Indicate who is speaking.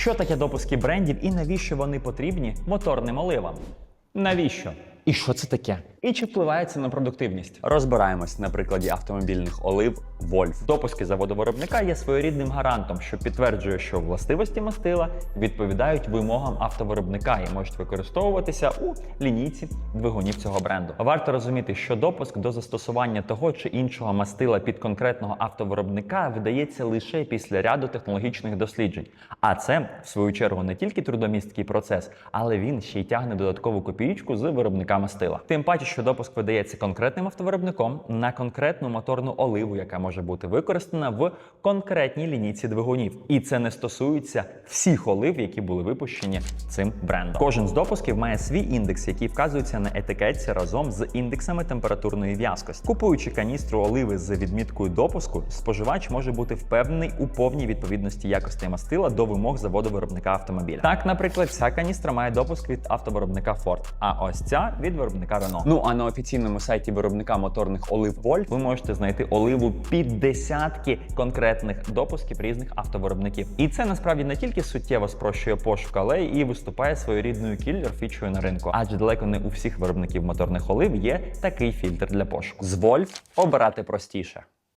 Speaker 1: Що таке допуски брендів і навіщо вони потрібні моторним оливам? Навіщо? І що це таке? І чи впливає це на продуктивність? Розбираємось на прикладі автомобільних олив Вольф. Допуски заводу-виробника є своєрідним гарантом, що підтверджує, що властивості мастила відповідають вимогам автовиробника і можуть використовуватися у лінійці двигунів цього бренду. Варто розуміти, що допуск до застосування того чи іншого мастила під конкретного автовиробника видається лише після ряду технологічних досліджень. А це, в свою чергу, не тільки трудомісткий процес, але він ще й тягне додаткову копієчку з виробника мастила. Тим паче, що допуск видається конкретним автовиробником на конкретну моторну оливу, яка може бути використана в конкретній лінійці двигунів. І це не стосується всіх олив, які були випущені цим брендом. Кожен з допусків має свій індекс, який вказується на етикетці разом з індексами температурної в'язкості. Купуючи каністру оливи з відміткою допуску, споживач може бути впевнений у повній відповідності якості мастила до вимог заводу виробника автомобіля. Так, наприклад, ця каністра має допуск від автовиробника Ford, а ось ця від виробника Renault. Ну а на офіційному сайті виробника моторних олив Вольт ви можете знайти оливу під десятки конкретних допусків різних автовиробників. І це насправді не тільки суттєво спрощує пошук, але і виступає своєрідною кіллер фічою на ринку. Адже далеко не у всіх виробників моторних олив є такий фільтр для пошуку. З Вольт обирати простіше.